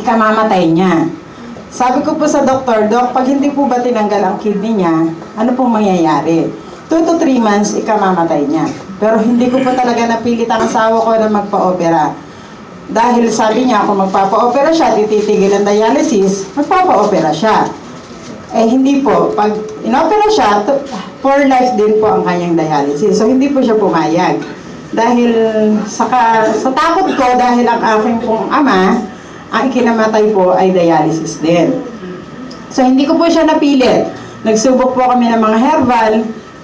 ikamamatay niya. Sabi ko po sa doktor, Dok, pag hindi po ba tinanggal ang kidney niya, ano pong mangyayari? 2 to 3 months, ikamamatay niya. Pero hindi ko po talaga napilit ang asawa ko na magpa-opera. Dahil sabi niya, kung magpapa-opera siya, tititigil ang dialysis, magpapa-opera siya. Eh hindi po, pag inopera siya, for life din po ang kanyang dialysis. So hindi po siya pumayag. Dahil sa, ka- sa takot ko, dahil ang aking pong ama, ang ikinamatay po ay dialysis din. So hindi ko po siya napilit. Nagsubok po kami ng mga herbal,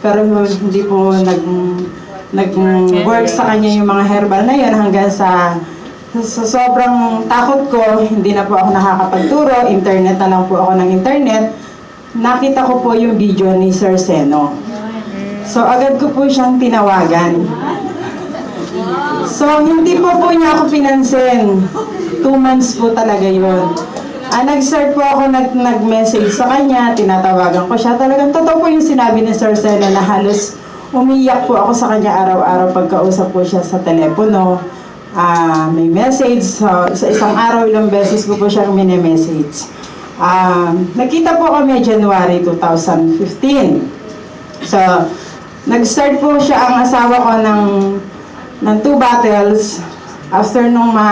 pero hindi po nag nag-work sa kanya yung mga herbal na yun hanggang sa sa sobrang takot ko, hindi na po ako nakakapagturo, internet na lang po ako ng internet, nakita ko po yung video ni Sir Seno. So agad ko po siyang tinawagan. So hindi po po niya ako pinansin. Two months po talaga yun. Ah, nag-start po ako nag nag-message sa kanya, tinatawagan ko siya. Talagang totoo po yung sinabi ni Sir Seno na halos umiyak po ako sa kanya araw-araw pagkausap po siya sa telepono. Ah, may message. So, sa isang araw, ilang beses ko po siyang mini-message. Ah, nagkita po kami January 2015. So, nag-start po siya ang asawa ko ng ng two bottles. After nung ma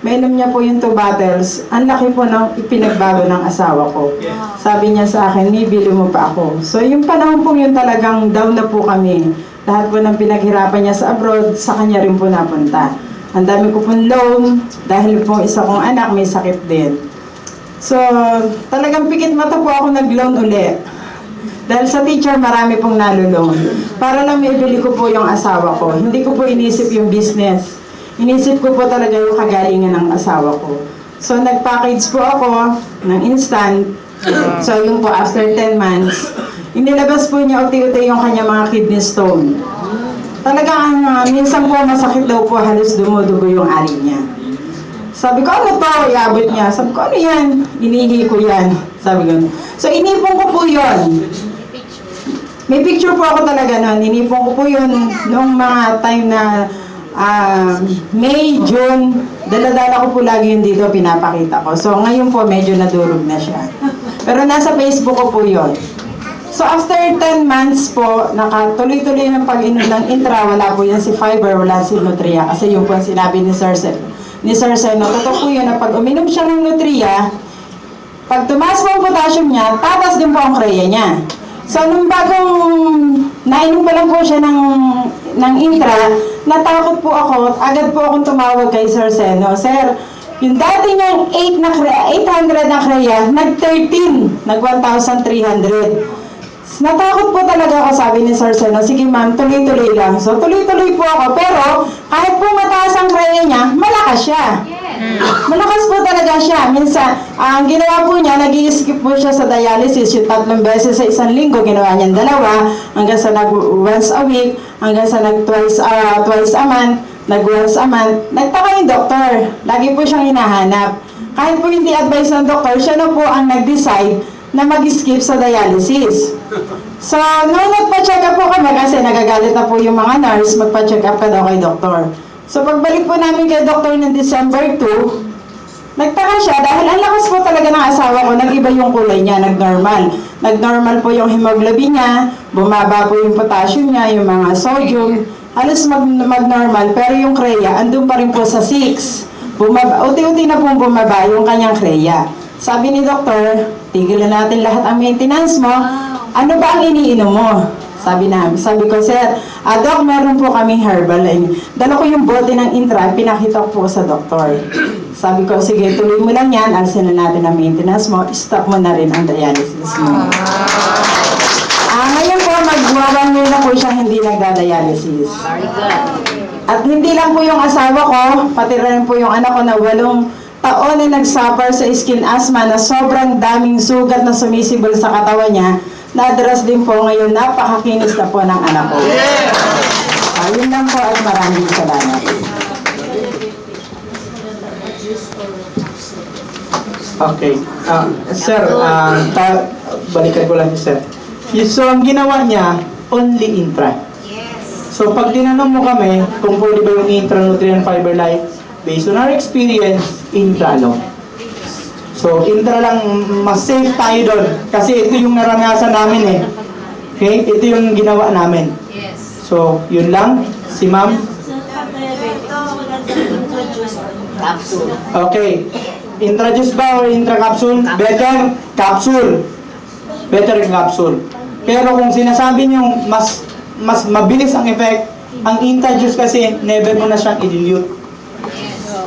mainom niya po yung two bottles, ang laki po ng ipinagbago ng asawa ko. Sabi niya sa akin, bili mo pa ako. So yung panahon po yun talagang down na po kami. Lahat po ng pinaghirapan niya sa abroad, sa kanya rin po napunta. Ang dami ko pong loan, dahil po isa kong anak may sakit din. So, talagang pikit mata po ako nag-loan uli. Dahil sa teacher, marami pong nalulong. Para lang maibili ko po yung asawa ko. Hindi ko po inisip yung business. Inisip ko po talaga yung kagalingan ng asawa ko. So, nag-package po ako ng instant. So, yung po, after 10 months, inilabas po niya uti-uti yung kanya mga kidney stone. Talagang, ah, minsan po masakit daw po, halos dumudugo yung ari niya. Sabi ko, ano to? Iabot niya. Sabi ko, ano yan? Inihi ko yan. Sabi ko. So, inipon ko po yun. May picture po ako talaga noon. Inipon ko po yun noong mga time na ah, May, June. Daladala ko po lagi yun dito, pinapakita ko. So, ngayon po, medyo nadurog na siya. Pero nasa Facebook ko po yun. So, after 10 months po, nakatuloy-tuloy ng pag-inom ng intra, wala po yan si fiber, wala si Nutria. Kasi yung po ang sinabi ni Sir Sen. Ni Sir Sen, no, totoo po yun na pag uminom siya ng Nutria, pag tumaas po ang potassium niya, tatas din po ang kreya niya. So, nung bagong nainom pa lang po siya ng, ng intra, natakot po ako, agad po akong tumawag kay Sir Seno. Sir, yung dati niyang 8 na kreya, 800 na kreya, nag-13, nag-1,300. Natakot po talaga ako, sabi ni Sir Seno, sige ma'am, tuloy-tuloy lang. So, tuloy-tuloy po ako, pero kahit po mataas ang kreya niya, malakas siya. Malakas po talaga siya. Minsan, ang ginawa po niya, nag skip po siya sa dialysis. Yung tatlong beses sa isang linggo, ginawa niya dalawa. Hanggang sa nag once a week, hanggang sa nag twice, ah, twice a month, nag once a month. Nagtaka yung doktor. Lagi po siyang hinahanap. Kahit po hindi advice ng doktor, siya na po ang nag-decide na mag-skip sa dialysis. So, nung nagpa-check up po kami, kasi nagagalit na po yung mga nurse, magpa-check up ka daw kay doktor. So, pagbalik po namin kay doktor ng December 2, nagtaka siya dahil ang lakas po talaga ng asawa ko, nag-iba yung kulay niya, nag-normal. Nag-normal po yung hemoglobin niya, bumaba po yung potassium niya, yung mga sodium, halos mag- mag-normal, pero yung kreya, andun pa rin po sa 6. Bumaba, unti-unti na pong bumaba yung kanyang kreya. Sabi ni doktor, tigilan natin lahat ang maintenance mo. Ano ba ang iniinom mo? Sabi na, sabi ko, sir, ah, doc, meron po kaming herbal. line. Dala ko yung bote ng intra, pinakita ko po sa doktor. Sabi ko, sige, tuloy mo lang yan, alisin na natin ang maintenance mo, stop mo na rin ang dialysis mo. Ah, ngayon po, mag-one year na po siya hindi nagda-dialysis. At hindi lang po yung asawa ko, pati rin po yung anak ko na walong taon na nag-suffer sa skin asthma na sobrang daming sugat na sumisibol sa katawan niya, na-address din po ngayon, napakakinis na po ng anak ko. Ayun lang po at maraming salamat. Okay. Ah, sir, ah, ta- balikan ko lang si sir. So, ang ginawa niya, only intra. So, pag tinanong mo kami kung pwede ba yung intra nutrient fiber life, based on our experience, intra no. So, intra lang, mas safe tayo doon. Kasi ito yung naranasan namin eh. Okay? Ito yung ginawa namin. Yes. So, yun lang. Si ma'am. Okay. Introduce ba or intra-capsule? Better capsule. Better capsule. Pero kung sinasabi niyo mas mas mabilis ang effect, ang introduce kasi never mo na siyang i-dilute.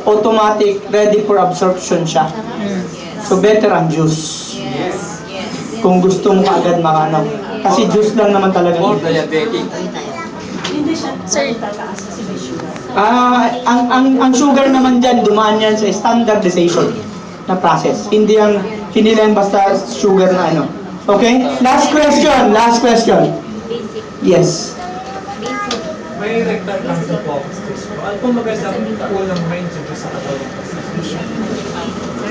Automatic, ready for absorption siya. So better ang juice. Yes. Kung gusto mo kaagad makano. Kasi juice lang naman talaga. More diabetic. Ah, ang ang ang sugar naman diyan dumaan yan sa standardization na process. Hindi ang hindi lang basta sugar na ano. Okay? Last question, last question. Yes. May rectal cancer po. Ano pong magandang kulang range sa katawan?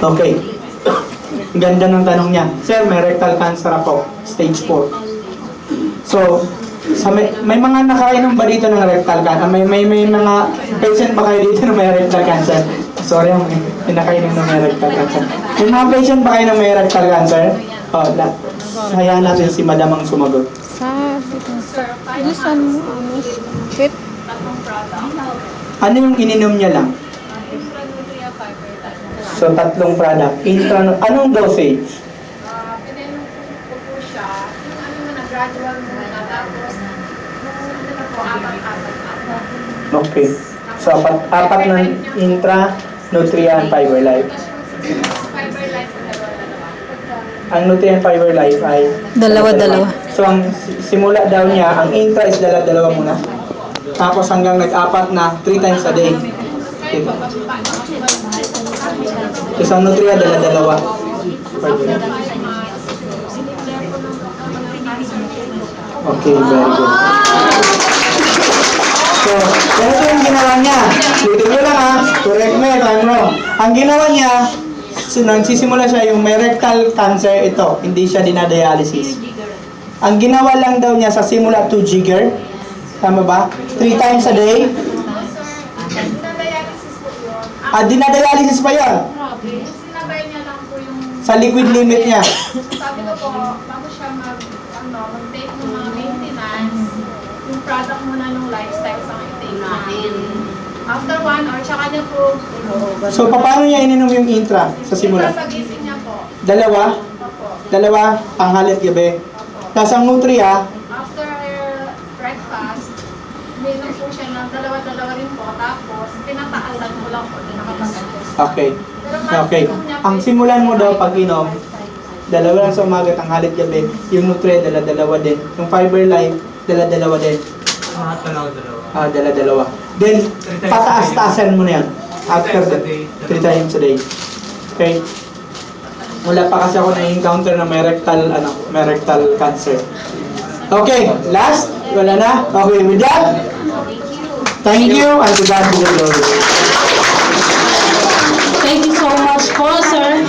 Okay. Ganda ng tanong niya. Sir, may rectal cancer ako, stage 4. So, sa may, may mga nakainom ba dito ng rectal cancer? May, may, may mga patient ba kayo dito na may rectal cancer? Sorry, may, may nakainom na may rectal cancer. May mga patient ba kayo na may rectal cancer? Oh, la. Hayaan natin si madam ang sumagot. Sabi ko, mo, ano, fit? Ano yung ininom niya lang? So, tatlong product. Intra, anong dosage? Ah, pinainom ko po siya, yung ano mo na gradual muna, tapos nung ano na po, apat-apat apat. Okay. So, apat, apat ng intra, Nutria, and Fiber Life. Yung fiber life dalawa-dalawa. Ang Nutria and Fiber Life ay Dalawa-dalawa. So, ang si- simula daw niya, ang intra is dala-dalawa muna. Tapos hanggang nag-apat na, 3 times a day. Okay. Tapos ang Nutria, dala-dalawa. Okay, very good. So, ganito yung ginawa niya. Dito nyo lang ha. Correct me if I'm wrong. Ang ginawa niya, so, nagsisimula siya yung may rectal cancer ito. Hindi siya dinadialysis. Ang ginawa lang daw niya sa simula 2 jigger. Tama ba? 3 times a day. Yun. Ah, dinadialysis pa yon Grabe. Sinabay niya lang po yung, Sa liquid limit niya. sabi ko po, bago siya mag, ano, mag-take ng mga maintenance, yung product muna ng lifestyle sa i-take natin. After one hour, tsaka niya po, So, paano niya ininom yung intra sa simula? Ito pagising niya po. Dalawa? Opo. Dalawa, panghalit gabi. Tapos ang nutria, uminom po siya ng dalawa-dalawa rin po. Tapos, pinataasan ko lang po, hindi nakapag-adjust. okay. Pero Okay. niya Ang simulan mo daw 45 pag inom, dalawa lang sa umaga, tanghalit gabi. Yung nutria, dala-dalawa din. Yung fiber life, dala-dalawa din. Mga dalawa-dalawa. Ah, dala-dalawa. Then, pataas-taasan mo na yan. After the, three times a day. Okay? Wala pa kasi ako na-encounter na may rectal, ano, may rectal cancer. Okay, last? Wala na? Okay, with that, thank you and to God be the glory. Thank you so much po, sir.